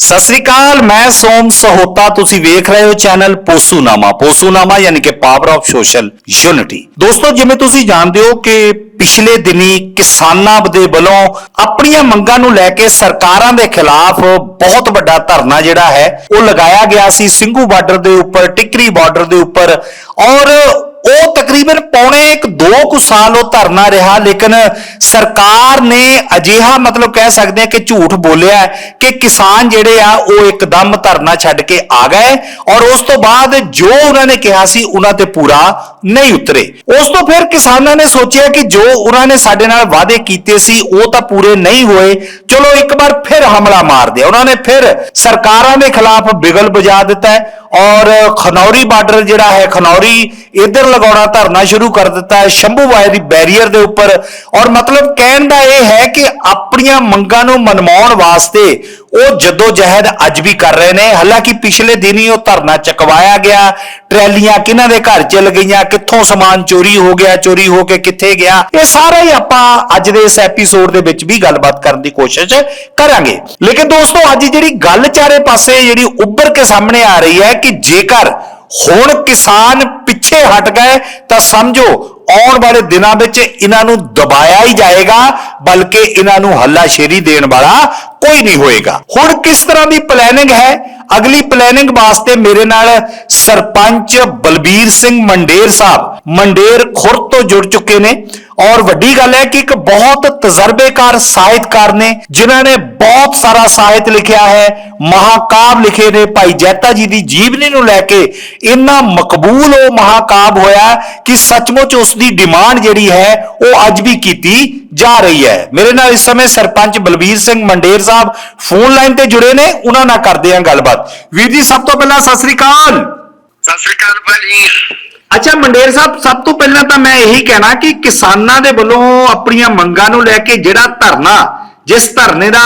ਸਤਿ ਸ੍ਰੀ ਅਕਾਲ, ਮੈਂ ਸੋਮ ਸਹੋਤਾ, ਤੁਸੀਂ ਵੇਖ ਰਹੇ ਹੋ ਚੈਨਲ ਪੋਸੂਨਾਮਾ। ਪੋਸੂਨਾਮਾ ਯਾਨੀ ਕਿ ਪਾਵਰ ਆਫ ਸੋਸ਼ਲ ਯੂਨਿਟੀ ਦੋਸਤੋ, ਜਿਵੇਂ ਤੁਸੀਂ ਜਾਣਦੇ ਹੋ ਕਿ ਪਿਛਲੇ ਦਿਨੀ ਕਿਸਾਨਾਂ ਦੇ ਵੱਲੋਂ ਆਪਣੀਆਂ ਮੰਗਾਂ ਨੂੰ ਲੈ ਕੇ ਸਰਕਾਰਾਂ ਦੇ ਖਿਲਾਫ ਬਹੁਤ ਵੱਡਾ ਧਰਨਾ ਜਿਹੜਾ ਹੈ, ਉਹ ਲਗਾਇਆ ਗਿਆ ਸੀ ਸਿੰਘੂ ਬਾਰਡਰ ਦੇ ਉੱਪਰ, ਟਿਕਰੀ ਬਾਰਡਰ ਦੇ ਉੱਪਰ। ਔਰ ਉਹ ਤਕਰੀਬਨ ਪੌਣੇ ਇੱਕ ਦੋ ਕੁ ਸਾਲ ਉਹ ਧਰਨਾ ਰਿਹਾ, ਲੇਕਿਨ ਸਰਕਾਰ ਨੇ ਅਜਿਹਾ ਮਤਲਬ ਕਹਿ ਸਕਦੇ ਆ ਕਿ ਝੂਠ ਬੋਲਿਆ ਕਿ ਕਿਸਾਨ ਜਿਹੜੇ ਆ, ਉਹ ਇੱਕਦਮ ਧਰਨਾ ਛੱਡ ਕੇ ਆ ਗਏ ਔਰ ਉਸ ਤੋਂ ਬਾਅਦ ਜੋ ਉਹਨਾਂ ਨੇ ਕਿਹਾ ਸੀ, ਉਹਨਾਂ ਤੇ ਪੂਰਾ ਨਹੀਂ ਉਤਰੇ। ਉਸ ਤੋਂ ਫਿਰ ਕਿਸਾਨਾਂ ਨੇ ਸੋਚਿਆ ਕਿ ਜੋ ਉਹਨਾਂ ਨੇ ਸਾਡੇ ਨਾਲ ਵਾਅਦੇ ਕੀਤੇ ਸੀ, ਉਹ ਤਾਂ ਪੂਰੇ ਨਹੀਂ ਹੋਏ। ਚਲੋ ਇੱਕ ਵਾਰ ਫਿਰ ਹਮਲਾ ਮਾਰ ਦਿਆ। ਉਹਨਾਂ ਨੇ ਫਿਰ ਸਰਕਾਰਾਂ ਦੇ ਖਿਲਾਫ ਬਿਗਲ ਵਜਾ ਦਿੱਤਾ ਔਰ ਖਨੌਰੀ ਬਾਰਡਰ ਜਿਹੜਾ ਹੈ, ਖਨੌਰੀ ਇਧਰ ਲਗਾਉਣਾ ਧਰਨਾ ਸ਼ੁਰੂ ਕਰ ਦਿੱਤਾ ਹੈ। ਸ਼ੰਭੂ ਵਾਏ ਦੀ ਬੈਰੀਅਰ ਦੇ ਉੱਪਰ। ਔਰ ਮਤਲਬ ਕਹਿਣ ਦਾ ਇਹ ਹੈ ਕਿ ਆਪਣੀਆਂ ਮੰਗਾਂ ਨੂੰ ਮਨਵਾਉਣ ਵਾਸਤੇ ਉਹ ਜੱਦੋ ਜਹਿਦ ਅੱਜ ਵੀ ਕਰ ਰਹੇ ਨੇ। ਹਾਲਾਂਕਿ ਪਿਛਲੇ ਦਿਨ ਹੀ ਉਹ ਧਰਨਾ ਚਕਵਾਇਆ ਗਿਆ। ਟਰੈਲੀਆਂ ਕਿਹਨਾਂ ਦੇ ਘਰ ਚਲ ਗਈਆਂ? ਕਿੱਥੋਂ ਸਮਾਨ ਚੋਰੀ ਹੋ ਗਿਆ, ਚੋਰੀ ਹੋ ਕੇ ਕਿੱਥੇ ਗਿਆ? ਇਹ ਸਾਰਾ ਹੀ ਆਪਾਂ ਅੱਜ ਦੇ ਇਸ ਐਪੀਸੋਡ ਦੇ ਵਿੱਚ ਵੀ ਗੱਲਬਾਤ ਕਰਨ ਦੀ ਕੋਸ਼ਿਸ਼ ਕਰਾਂਗੇ। ਲੇਕਿਨ ਦੋਸਤੋ, ਅੱਜ ਜਿਹੜੀ ਗੱਲ ਚਾਰੇ ਪਾਸੇ ਜਿਹੜੀ ਉੱਭਰ ਕੇ ਸਾਹਮਣੇ ਆ ਰਹੀ ਹੈ ਕਿ ਜੇਕਰ ਹੁਣ ਕਿਸਾਨ ਪਿੱਛੇ ਹਟ ਗਏ, ਤਾਂ ਸਮਝੋ, ਆਉਣ ਵਾਲੇ ਦਿਨਾਂ ਵਿੱਚ ਇਹਨਾਂ ਨੂੰ ਦਬਾਇਆ ਹੀ ਜਾਏਗਾ, ਬਲਕਿ ਇਹਨਾਂ ਨੂੰ ਹੱਲਾਸ਼ੇਰੀ ਦੇਣ ਵਾਲਾ ਕੋਈ ਨਹੀਂ ਹੋਏਗਾ। ਹੁਣ ਕਿਸ ਤਰ੍ਹਾਂ ਦੀ ਪਲੈਨਿੰਗ ਹੈ? ਅਗਲੀ ਪਲੈਨਿੰਗ ਵਾਸਤੇ ਮੇਰੇ ਨਾਲ ਸਰਪੰਚ ਬਲਬੀਰ ਸਿੰਘ ਮੰਡੇਰ ਸਾਹਿਬ, ਮੰਡੇਰ ਖੁਰ ਤੋਂ ਜੁੜ ਚੁੱਕੇ ਨੇ। ਔਰ ਵੱਡੀ ਗੱਲ ਹੈ ਕਿ ਇੱਕ ਬਹੁਤ ਤਜਰਬੇਕਾਰ ਸਾਹਿਤਕਾਰ ਨੇ, ਜਿਨ੍ਹਾਂ ਨੇ ਬਹੁਤ ਸਾਰਾ ਸਾਹਿਤ ਲਿਖਿਆ ਹੈ, ਮਹਾਕਾਵ ਲਿਖੇ ਨੇ। ਭਾਈ ਜੈਤਾ ਜੀ ਦੀ ਜੀਵਨੀ ਨੂੰ ਲੈ ਕੇ ਇੰਨਾ ਮਕਬੂਲ ਉਹ ਮਹਾਕਾਵ ਹੋਇਆ ਕਿ ਸੱਚਮੁੱਚ ਉਸ ਦੀ ਡਿਮਾਂਡ ਜਿਹੜੀ ਹੈ, ਉਹ ਅੱਜ ਵੀ ਕੀਤੀ ਜਾ ਰਹੀ ਹੈ। ਮੇਰੇ ਨਾਲ ਇਸ ਸਮੇਂ ਸਰਪੰਚ ਬਲਬੀਰ ਸਿੰਘ ਮੰਡੇਰ ਸਾਹਿਬ ਫੋਨ ਲਾਈਨ ਤੇ ਜੁੜੇ ਨੇ, ਉਹਨਾਂ ਨਾਲ ਕਰਦੇ ਹਾਂ ਗੱਲਬਾਤ। ਵੀਰ ਜੀ, ਸਭ ਤੋਂ ਪਹਿਲਾਂ ਸਤਿ ਸ੍ਰੀ ਅਕਾਲ। ਸਤਿ ਸ੍ਰੀ ਅਕਾਲ ਭਾਜੀ। ਅੱਛਾ, ਮੰਡੇਰ ਸਾਹਿਬ, ਸਭ ਤੋਂ ਪਹਿਲਾਂ ਤਾਂ ਮੈਂ ਇਹੀ ਕਹਿਣਾ ਕਿ ਕਿਸਾਨਾਂ ਦੇ ਵੱਲੋਂ ਆਪਣੀਆਂ ਮੰਗਾਂ ਨੂੰ ਲੈ ਕੇ ਜਿਹੜਾ ਧਰਨਾ, ਜਿਸ ਧਰਨੇ ਦਾ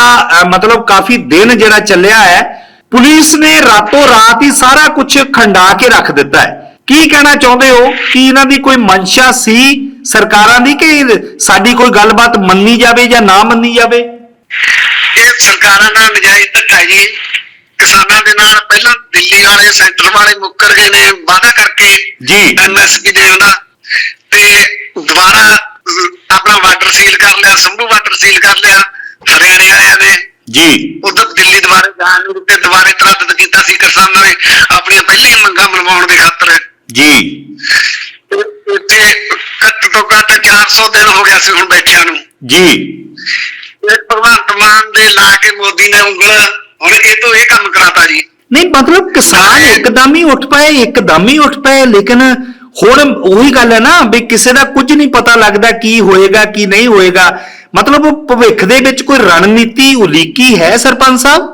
ਮਤਲਬ ਕਾਫੀ ਦਿਨ ਜਿਹੜਾ ਚੱਲਿਆ ਹੈ, ਪੁਲਿਸ ਨੇ ਰਾਤੋਂ ਰਾਤ ਹੀ ਸਾਰਾ ਕੁਝ ਖੰਡਾ ਕੇ ਰੱਖ ਦਿੱਤਾ ਹੈ। ਕੀ ਕਹਿਣਾ ਚਾਹੁੰਦੇ ਹੋ? ਕਿ ਇਹਨਾਂ ਦੀ ਕੋਈ ਮਨਸ਼ਾ ਸੀ ਸਰਕਾਰਾਂ ਦੀ ਕਿ ਸਾਡੀ ਕੋਈ ਗੱਲਬਾਤ ਮੰਨੀ ਜਾਵੇ ਜਾਂ ਨਾ ਮੰਨੀ ਜਾਵੇ? ਇਹ ਸਰਕਾਰਾਂ ਦਾ ਨਜਾਇਜ਼ ਧੱਕਾ ਜੀ। ਕਿਸਾਨਾਂ ਦੇ ਨਾਲ ਪਹਿਲਾਂ ਦਿੱਲੀ ਵਾਲੇ ਸੈਂਟਰ ਵਾਲੇ ਮੁੱਕਰ ਗਏ ਨੇ ਵਾਅਦਾ ਕਰਕੇ ਜੀ। ਐਮਐਸਪੀ ਦੇਣ ਦਾ ਤੇ ਦੁਬਾਰਾ ਆਪਣਾ ਵਾਟਰ ਸੀਲ ਕਰ ਲਿਆ ਸੰਭੂ ਵਾਟਰ ਸੀਲ ਕਰ ਲਿਆ ਹਰਿਆਣੇ ਵਾਲਿਆਂ ਨੇ। ਜੀ। ਉਧਰ ਦਿੱਲੀ ਦੁਬਾਰੇ ਜਾਣ ਨੂੰ ਤੇ ਦੁਬਾਰੇ ਤਰੱਦਦ ਕੀਤਾ ਸੀ ਕਿਸਾਨਾਂ ਨੇ ਆਪਣੀਆਂ ਪਹਿਲੀਆਂ ਮੰਗਾਂ ਮਨਵਾਉਣ ਦੀ ਖਾਤਰ। ਜੀ। ਤੇ ਇੱਥੇ ਘੱਟ ਤੋਂ ਘੱਟ 400 ਦਿਨ ਹੋ ਗਿਆ ਸੀ ਹੁਣ ਬੈਠਿਆਂ ਨੂੰ। ਜੀ। ਇਹ ਭਗਵੰਤ ਮਾਨ ਦੇ ਲਾ ਕੇ ਮੋਦੀ ਨੇ ਉਂਗਲ ਹੁਣ ਇਹ ਤੋਂ ਇਹ ਕੰਮ ਕਰਾਤਾ ਜੀ। ਨਹੀਂ ਮਤਲਬ ਕਿਸਾਨ ਇੱਕਦਮ ਹੀ ਉੱਠ ਪਏ ਇੱਕਦਮ ਹੀ ਉੱਠ ਪਏ ਲੇਕਿਨ ਹੁਣ ਉਹੀ ਗੱਲ ਹੈ ਨਾ ਵੀ ਕਿਸੇ ਦਾ ਕੁਝ ਨਹੀਂ ਪਤਾ ਲੱਗਦਾ ਕੀ ਹੋਏਗਾ ਕੀ ਨਹੀਂ ਹੋਏਗਾ। ਮਤਲਬ ਭਵਿੱਖ ਦੇ ਵਿੱਚ ਕੋਈ ਰਣਨੀਤੀ ਉਲੀਕੀ ਹੈ ਸਰਪੰਚ ਸਾਹਿਬ?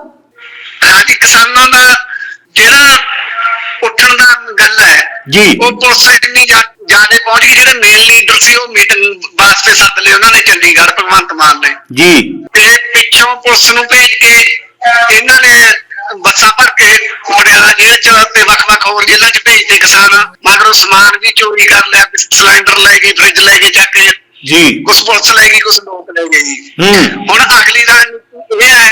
ਹਾਂਜੀ ਕਿਸਾਨਾਂ ਦਾ ਜਿਹੜਾ ਉੱਠਣ ਦਾ ਗੱਲ ਹੈ ਜੀ। ਉਹ ਪੁਲਿਸ ਇੰਨੀ ਜ਼ਿਆਦਾ ਪਹੁੰਚ ਗਈ ਜਿਹੜੇ ਮੇਨ ਲੀਡਰ ਸੀ ਉਹ ਮੀਟਿੰਗ ਵਾਸਤੇ ਸੱਦ ਲਏ ਉਹਨਾਂ ਨੇ ਚੰਡੀਗੜ੍ਹ ਭਗਵੰਤ ਮਾਨ ਨੇ। ਜੀ। ਤੇ ਪਿੱਛੋਂ ਪੁਲਿਸ ਨੂੰ ਭੇਜ ਕੇ ਇਹਨਾਂ ਨੇ ਬੱਸਾਂ ਭਰ ਕੇ ਪਟਿਆਲਾ ਜੇਲ੍ਹ ਚ ਤੇ ਵੱਖ-ਵੱਖ ਹੋਰ ਜੇਲ੍ਹਾਂ ਚ ਭੇਜਦੇ ਕਿਸਾਨ। ਮਗਰੋਂ ਸਮਾਨ ਵੀ ਚੋਰੀ ਕਰ ਲਿਆ ਸਿਲੰਡਰ ਲੈ ਗਏ ਫ੍ਰਿਜ ਲੈ ਗਏ ਚੱਕ ਕੇ ਜੀ। ਕੁਝ ਪੁਲਿਸ ਲੈ ਗਈ ਕੁਝ ਲੋਕ ਲੈ ਗਏ ਜੀ। ਹੁਣ ਅਗਲੀ ਰਣਨੀਤੀ ਇਹ ਹੈ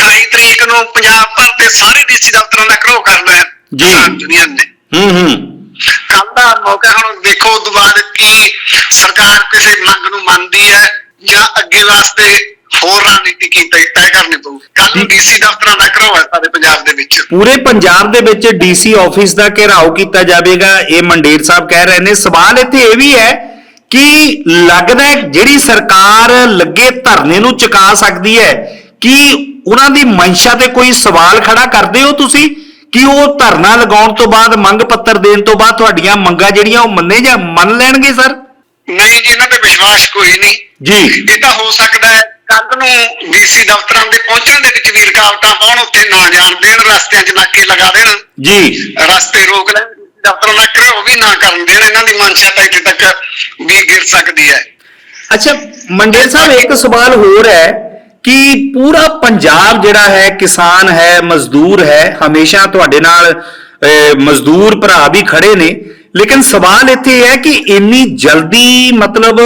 28 ਤਰੀਕ ਨੂੰ ਪੰਜਾਬ ਭਰ ਦੇ ਸਾਰੇ ਡੀਸੀ ਦਫ਼ਤਰਾਂ ਦਾ ਘਰੋ ਕਰਨਾ ਹੈ ਜੀ। ਯੂਨੀਅਨ ਨੇ। ਹੂੰ ਹੂੰ। ਕੱਲ ਦਾ ਮੌਕਾ ਹੁਣ ਦੇਖੋ ਉਸ ਤੋਂ ਬਾਅਦ ਕੀ ਸਰਕਾਰ ਕਿਸੇ ਮੰਗ ਨੂੰ ਮੰਨਦੀ ਹੈ ਜਾਂ ਅੱਗੇ ਵਾਸਤੇ ਹੋਰ ਰਣਨੀਤੀ ਕੀ ਤੈਅ ਕਰਨੀ ਪਊ? ਕੱਲ ਨੂੰ ਡੀਸੀ ਦਫ਼ਤਰਾਂ ਦਾ ਘਰੋ ਹੈ ਸਾਰੇ ਪੰਜਾਬ ਦੇ ਵਿੱਚ। ਪੂਰੇ ਪੰਜਾਬ ਦੇ ਵਿੱਚ ਡੀਸੀ ਆਫਿਸ ਦਾ ਘੇਰਾਓ ਕੀਤਾ ਜਾਵੇਗਾ ਇਹ ਮੰਡੇਰ ਸਾਹਿਬ ਕਹਿ ਰਹੇ ਨੇ। ਸਵਾਲ ਇੱਥੇ ਇਹ ਵੀ ਹੈ ਕਿ ਲੱਗਦਾ ਹੈ ਜਿਹੜੀ ਸਰਕਾਰ ਲੱਗੇ ਧਰਨੇ ਨੂੰ ਚੁਕਾ ਸਕਦੀ ਹੈ ਕਿ ਉਹਨਾਂ ਦੀ ਮਨਸ਼ਾ ਤੇ ਕੋਈ ਸਵਾਲ ਖੜਾ ਕਰਦੇ ਹੋ ਤੁਸੀਂ? ਕਿ ਉਹ ਧਰਨਾ ਲਗਾਉਣ ਤੋਂ ਬਾਅਦ ਮੰਗ ਪੱਤਰ ਦੇਣ ਤੋਂ ਬਾਅਦ ਤੁਹਾਡੀਆਂ ਮੰਗਾਂ ਜਿਹੜੀਆਂ ਉਹ ਮੰਨੇ ਜਾਂ ਮੰਨ ਲੈਣਗੇ ਸਰ? ਨਹੀਂ ਜੀ ਇਹਨਾਂ ਤੇ ਵਿਸ਼ਵਾਸ ਕੋਈ ਨਹੀਂ। ਜੀ। ਇਹ ਤਾਂ ਹੋ ਸਕਦਾ ਹੈ ਕੱਲ ਨੂੰ ਡੀਸੀ ਦਫ਼ਤਰਾਂ ਦੇ ਪਹੁੰਚਣ ਦੇ ਵਿੱਚ ਵੀ ਰੁਕਾਵਟਾਂ ਪਾਉਣ ਉੱਥੇ ਨਾ ਜਾਣ ਦੇਣ ਰਸਤਿਆਂ 'ਚ ਨਾਕੇ ਲਗਾ ਦੇਣ। ਜੀ। ਰਸਤੇ ਰੋਕ ਲੈਣ ਦਫ਼ਤਰਾਂ ਦਾ ਘਰੋ ਵੀ ਨਾ ਕਰਨ ਦੇਣ ਇਹਨਾਂ ਦੀ ਮਨਸ਼ਾ ਤਾਂ ਇੱਥੇ ਤੱਕ ਵੀ ਗਿਰ ਸਕਦੀ ਹੈ। ਅੱਛਾ ਮੰਡੇਰ ਸਾਹਿਬ ਇੱਕ ਸਵਾਲ ਹੋਰ ਹੈ ਕਿ ਪੂਰਾ ਪੰਜਾਬ ਜਿਹੜਾ ਹੈ ਕਿਸਾਨ ਹੈ ਮਜ਼ਦੂਰ ਹੈ ਹਮੇਸ਼ਾ ਤੁਹਾਡੇ ਨਾਲ ਅਹ, ਮਜ਼ਦੂਰ ਭਰਾ ਵੀ ਖੜੇ ਨੇ। ਲੇਕਿਨ ਸਵਾਲ ਇੱਥੇ ਹੈ ਕਿ ਇੰਨੀ ਜਲਦੀ ਮਤਲਬ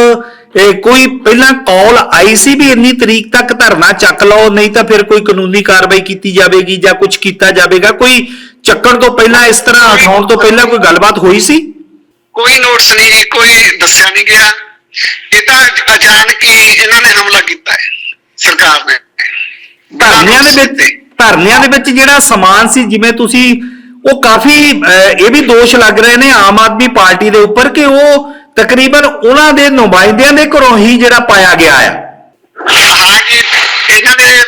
ਇਹ ਕੋਈ ਪਹਿਲਾਂ ਕਾਲ ਆਈ ਸੀ ਵੀ ਇੰਨੀ ਤਰੀਕ ਤੱਕ ਧਰਨਾ ਚੱਕ ਲਓ ਨਹੀਂ ਤਾਂ ਫਿਰ ਕੋਈ ਕਾਨੂੰਨੀ ਕਾਰਵਾਈ ਕੀਤੀ ਜਾਵੇਗੀ ਜਾਂ ਕੁਝ ਕੀਤਾ ਜਾਵੇਗਾ? ਕੋਈ ਚੱਕਣ ਤੋਂ ਪਹਿਲਾਂ ਇਸ ਤਰ੍ਹਾਂ ਹੋਣ ਤੋਂ ਪਹਿਲਾਂ ਕੋਈ ਗੱਲਬਾਤ ਹੋਈ ਸੀ? ਕੋਈ ਨੋਟਿਸ ਨਹੀਂ ਜੀ, ਕੋਈ ਦੱਸਿਆ ਨਹੀਂ ਗਿਆ। ਇਹ ਤਾਂ ਅਚ- ਅਚਾਨਕ ਹੀ ਇਹਨਾਂ ਨੇ ਹਮਲਾ ਕੀਤਾ ਹੈ ਸਰਕਾਰ ਨੇ। ਧਰਨਿਆਂ ਦੇ ਵਿੱਚ ਧਰਨਿਆਂ ਦੇ ਵਿੱਚ। ਜਿਹੜਾ ਸਮਾਨ ਸੀ ਜਿਵੇਂ ਤੁਸੀਂ ਉਹ ਕਾਫੀ ਇਹ ਵੀ ਦੋਸ਼ ਲੱਗ ਰਹੇ ਨੇ ਆਮ ਆਦਮੀ ਪਾਰਟੀ ਦੇ ਉੱਪਰ ਕਿ ਉਹ ਤਕਰੀਬਨ ਉਹਨਾਂ ਦੇ ਨੁਮਾਇੰਦਿਆਂ ਦੇ ਘਰੋਂ ਹੀ ਜਿਹੜਾ ਪਾਇਆ ਗਿਆ ਆ। ਹਾਂ ਜੀ ਇਹਨਾਂ ਦੇ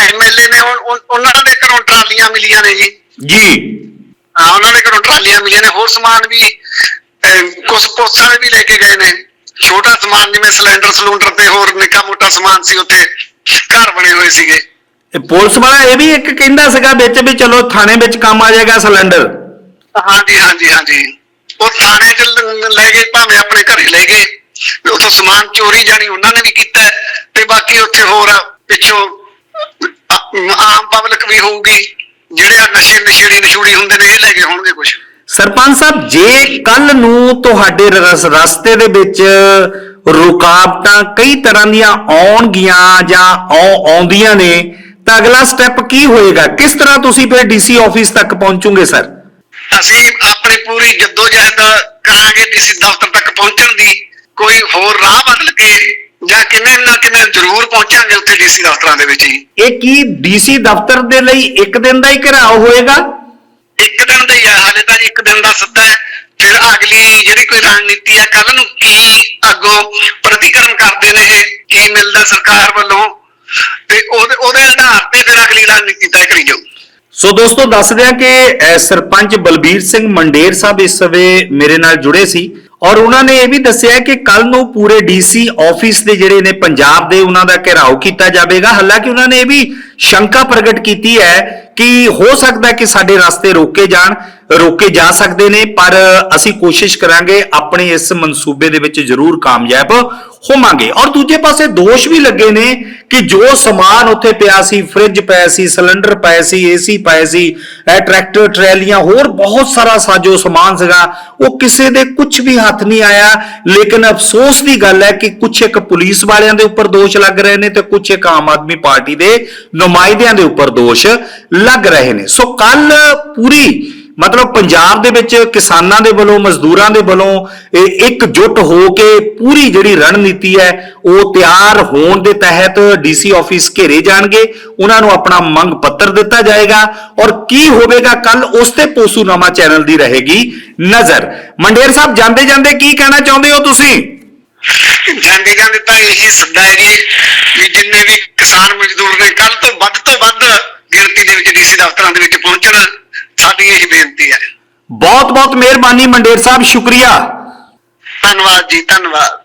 ਐਮਐਲਏ ਨੇ ਉਹ- ਉਹ- ਉਹਨਾਂ ਦੇ ਘਰੋਂ ਟਰਾਲੀਆਂ ਮਿਲੀਆਂ ਨੇ ਜੀ। ਜੀ। ਹਾਂ ਉਹਨਾਂ ਦੇ ਘਰੋਂ ਟਰਾਲੀਆਂ ਮਿਲੀਆਂ ਨੇ ਹੋਰ ਸਮਾਨ ਵੀ ਕੁਝ ਪੁਲਿਸ ਵਾਲੇ ਵੀ ਲੈ ਕੇ ਗਏ ਨੇ। ਛੋਟਾ ਸਮਾਨ ਜਿਵੇਂ ਸਿਲੰਡਰ ਸਲੂੰਡਰ ਤੇ ਹੋਰ ਨਿੱਕਾ ਮੋਟਾ ਸਮਾਨ ਸੀ ਉੱਥੇ ਘਰ ਬਣੇ ਹੋਏ ਸੀਗੇ। ਪੁਲਿਸ ਵਾਲਾ ਇਹ ਵੀ ਇੱਕ ਕਹਿੰਦਾ ਸੀਗਾ ਵਿੱਚ ਵੀ ਚਲੋ ਥਾਣੇ ਵਿੱਚ ਕੰਮ ਆ ਜਾਏਗਾ ਸਿਲੰਡਰ। ਹਾਂਜੀ ਹਾਂਜੀ ਹਾਂਜੀ। ਉਹ ਥਾਣੇ ਚ ਲ- ਗਏ ਭਾਵੇਂ ਆਪਣੇ ਘਰੇ ਲੈ ਗਏ। ਵੀ ਉੱਥੋਂ ਸਮਾਨ ਚੋਰੀ ਜਾਣੀ ਉਹਨਾਂ ਨੇ ਵੀ ਕੀਤਾ ਤੇ ਬਾਕੀ ਉੱਥੇ ਹੋਰ ਪਿੱਛੋਂ ਆਮ ਪਬਲਿਕ ਵੀ ਹੋਊਗੀ ਜਿਹੜੇ ਆ ਨਸ਼ੇ ਨਸ਼ੇੜੀ ਨਸ਼ੂੜੀ ਹੁੰਦੇ ਨੇ ਇਹ ਲੈ ਗਏ ਹੋਣਗੇ ਕੁਝ ਸਰਪੰਚ ਸਾਹਿਬ ਜੇ ਕੱਲ ਨੂੰ ਤੁਹਾਡੇ ਰਸ- ਰਸਤੇ ਦੇ ਵਿੱਚ ਰੁਕਾਵਟਾਂ ਕਈ ਤਰ੍ਹਾਂ ਦੀਆਂ ਆਉਣਗੀਆਂ ਜਾਂ ਆਉ- ਆਉਂਦੀਆਂ ਨੇ ਤਾਂ ਅਗਲਾ ਸਟੈਪ ਕੀ ਹੋਏਗਾ? ਕਿਸ ਤਰ੍ਹਾਂ ਤੁਸੀਂ ਫਿਰ ਡੀਸੀ ਆਫਿਸ ਤੱਕ ਪਹੁੰਚੋਗੇ ਸਰ? ਅਸੀਂ ਆਪਣੀ ਪੂਰੀ ਜਦੋਜਹਿਦ ਕਰਾਂਗੇ ਡੀਸੀ ਦਫ਼ਤਰ ਤੱਕ ਪਹੁੰਚਣ ਦੀ ਕੋਈ ਹੋਰ ਰਾਹ ਬਦਲ ਕੇ ਜਾਂ ਕਿਵੇਂ ਨਾ ਕਿਵੇਂ ਜ਼ਰੂਰ ਪਹੁੰਚਾਂਗੇ ਉੱਥੇ ਡੀਸੀ ਦਫ਼ਤਰਾਂ ਦੇ ਵਿੱਚ ਜੀ। ਇਹ ਕੀ ਡੀਸੀ ਦਫ਼ਤਰ ਦੇ ਲਈ ਇੱਕ ਦਿਨ ਦਾ ਹੀ ਘਿਰਾਓ ਹੋਏਗਾ? ਇੱਕ ਦਿਨ ਦਾ ਹੀ ਆ ਹਾਲੇ ਤਾਂ ਜੀ ਇੱਕ ਦਿਨ ਦਾ ਸੱਦਾ ਹੈ। ਫਿਰ ਅਗਲੀ ਜਿਹੜੀ ਕੋਈ ਰਣਨੀਤੀ ਹੈ ਕੱਲ ਨੂੰ ਕੀ ਅੱਗੋਂ ਪ੍ਰਤੀਕਰਮ ਕਰਦੇ ਨੇ ਇਹ ਕੀ ਮਿਲਦਾ ਸਰਕਾਰ ਵੱਲੋਂ? ਤੇ ਉਹਦੇ ਉਹਦੇ ਆਧਾਰ ਤੇ ਫਿਰ ਅਗਲੀ ਰਣਨੀਤੀ ਤੈਅ ਕਰੀ ਜਾਊ। ਸੋ ਦੋਸਤੋ, ਦੱਸ ਦਿਆਂ ਕਿ ਸਰਪੰਚ ਬਲਬੀਰ ਸਿੰਘ ਮੰਡੇਰ ਸਾਹਿਬ ਇਸ ਸਮੇਂ ਮੇਰੇ ਨਾਲ ਜੁੜੇ ਸੀ ਔਰ ਉਹਨਾਂ ਨੇ ਇਹ ਵੀ ਦੱਸਿਆ ਕਿ ਕੱਲ ਨੂੰ ਪੂਰੇ ਡੀਸੀ ਆਫਿਸ ਦੇ ਜਿਹੜੇ ਨੇ ਪੰਜਾਬ ਦੇ ਉਹਨਾਂ ਦਾ ਘਿਰਾਓ ਕੀਤਾ ਜਾਵੇਗਾ। ਹਾਲਾਂਕਿ ਉਹਨਾਂ ਨੇ ਇਹ ਵੀ ਸ਼ੰਕਾ ਪ੍ਰਗਟ ਕੀਤੀ ਹੈ ਕਿ ਹੋ ਸਕਦਾ ਕਿ ਸਾਡੇ ਰਸਤੇ ਰੋਕੇ ਜਾਣ, ਰੋਕੇ ਜਾ ਸਕਦੇ ਨੇ, ਪਰ ਅਸੀਂ ਕੋਸ਼ਿਸ਼ ਕਰਾਂਗੇ ਆਪਣੇ ਇਸ ਮਨਸੂਬੇ ਦੇ ਵਿੱਚ ਜ਼ਰੂਰ ਕਾਮਯਾਬ ਹੋਵਾਂਗੇ। ਔਰ ਦੂਜੇ ਪਾਸੇ ਦੋਸ਼ ਵੀ ਲੱਗੇ ਨੇ ਕਿ ਜੋ ਸਮਾਨ ਉੱਥੇ ਪਿਆ ਸੀ ਫ੍ਰਿਜ ਪਏ ਸੀ ਸਿਲੰਡਰ ਪਏ ਸੀ ਏਸੀ ਪਏ ਸੀ, ਇਹ ਟਰੈਕਟਰ ਟਰੈਲੀਆਂ, ਹੋਰ ਬਹੁਤ ਸਾਰਾ ਸਾਜੋ ਸਮਾਨ ਸੀਗਾ, ਉਹ ਕਿਸੇ ਦੇ ਕੁਝ ਵੀ ਹੱਥ ਨਹੀਂ ਆਇਆ। ਲੇਕਿਨ ਅਫਸੋਸ ਦੀ ਗੱਲ ਹੈ ਕਿ ਕੁਝ ਇੱਕ ਪੁਲਿਸ ਵਾਲਿਆਂ ਦੇ ਉੱਪਰ ਦੋਸ਼ ਲੱਗ ਰਹੇ ਨੇ ਤੇ ਕੁਝ ਇੱਕ ਆਮ ਆਦਮੀ ਪਾਰਟੀ ਦੇ ਨੁਮਾਇੰਦਿਆਂ ਦੇ ਉੱਪਰ ਦੋਸ਼ ਲੱਗ ਰਹੇ ਨੇ। ਸੋ ਕੱਲ ਪੂਰੀ ਮਤਲਬ ਪੰਜਾਬ ਦੇ ਵਿੱਚ ਕਿਸਾਨਾਂ ਦੇ ਵੱਲੋਂ, ਮਜ਼ਦੂਰਾਂ ਦੇ ਵੱਲੋਂ ਇੱਕ ਜੁੱਟ ਹੋ ਕੇ ਪੂਰੀ ਜਿਹੜੀ ਰਣਨੀਤੀ ਹੈ, ਉਹ ਤਿਆਰ ਹੋਣ ਦੇ ਤਹਿਤ ਡੀਸੀ ਆਫਿਸ ਘੇਰੇ ਜਾਣਗੇ। ਉਹਨਾਂ ਨੂੰ ਆਪਣਾ ਮੰਗ ਪੱਤਰ ਦਿੱਤਾ ਜਾਏਗਾ ਔਰ ਕੀ ਹੋਵੇਗਾ ਕੱਲ ਉਸ ਤੇ ਪੋਸੂਨਾਮਾ ਚੈਨਲ ਦੀ ਰਹੇਗੀ ਨਜ਼ਰ। ਮੰਡੇਰ ਸਾਹਿਬ, ਜਾਂਦੇ ਜਾਂਦੇ ਕੀ ਕਹਿਣਾ ਚਾਹੁੰਦੇ ਹੋ ਤੁਸੀਂ? ਜਾਂਦੇ ਜਾਂਦੇ ਤਾਂ ਇਹੀ ਸੱਦਾ ਹੈ ਜੀ ਵੀ ਜਿੰਨੇ ਵੀ ਕਿਸਾਨ ਮਜ਼ਦੂਰ ਨੇ ਕੱਲ ਤੋਂ ਵੱਧ ਤੋਂ ਵੱਧ ਗਿਣਤੀ ਦੇ ਵਿੱਚ ਡੀਸੀ ਦਫ਼ਤਰਾਂ ਦੇ ਵਿੱਚ ਪਹੁੰਚਣ। ਸਾਡੀ ਇਹ ਬੇਨਤੀ ਹੈ। ਬਹੁਤ ਬਹੁਤ ਮਿਹਰਬਾਨੀ ਮੰਡੇਰ ਸਾਹਿਬ ਸ਼ੁਕਰੀਆ। ਧੰਨਵਾਦ ਜੀ ਧੰਨਵਾਦ।